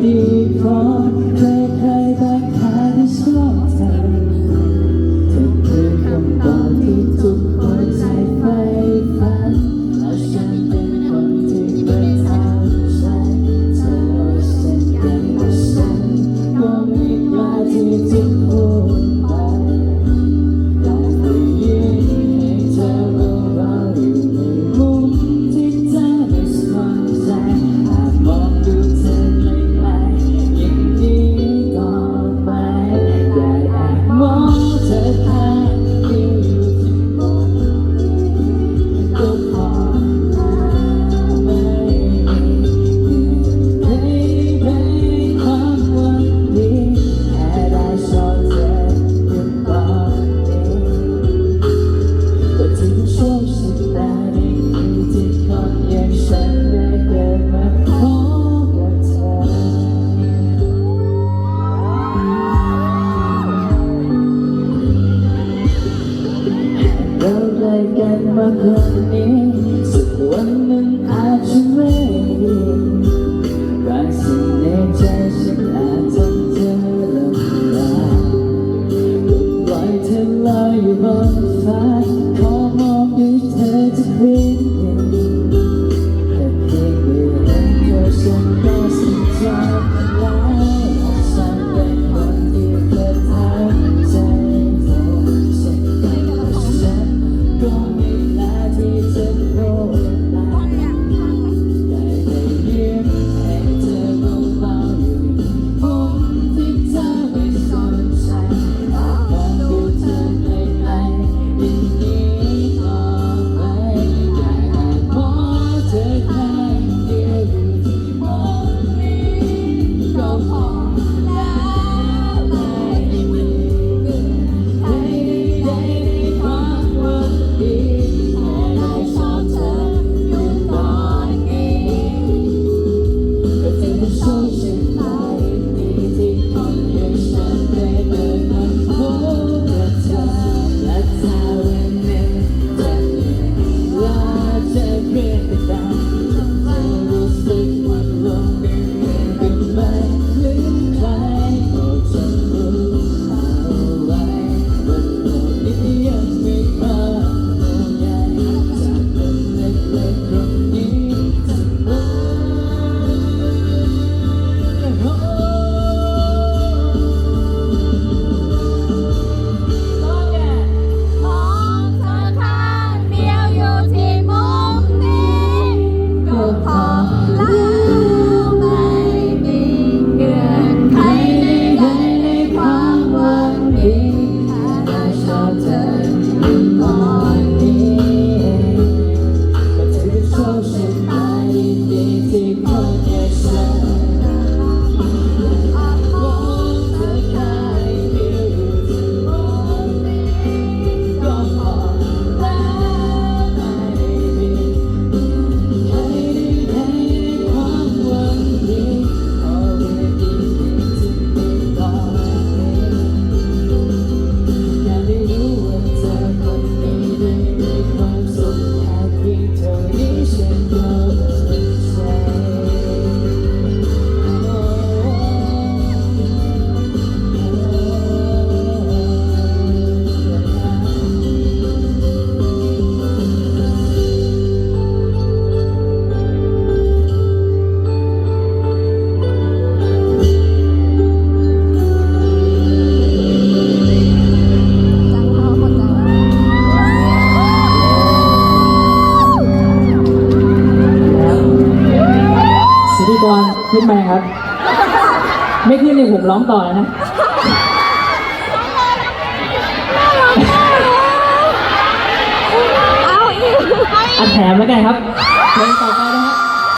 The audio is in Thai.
you. ว่าคนนี้สักวันมังอาจจะไม่ดีบางสิ่งในใจฉันอาจทำเธอลำบากปล่อยเธอลอยอยู่บนฟ้า You. ขึ้นไปครับ ไม่ขึ้นเนยผมร้องต่อนะเอาอีกอันแถมแล้วกันครับเพลงต่อไป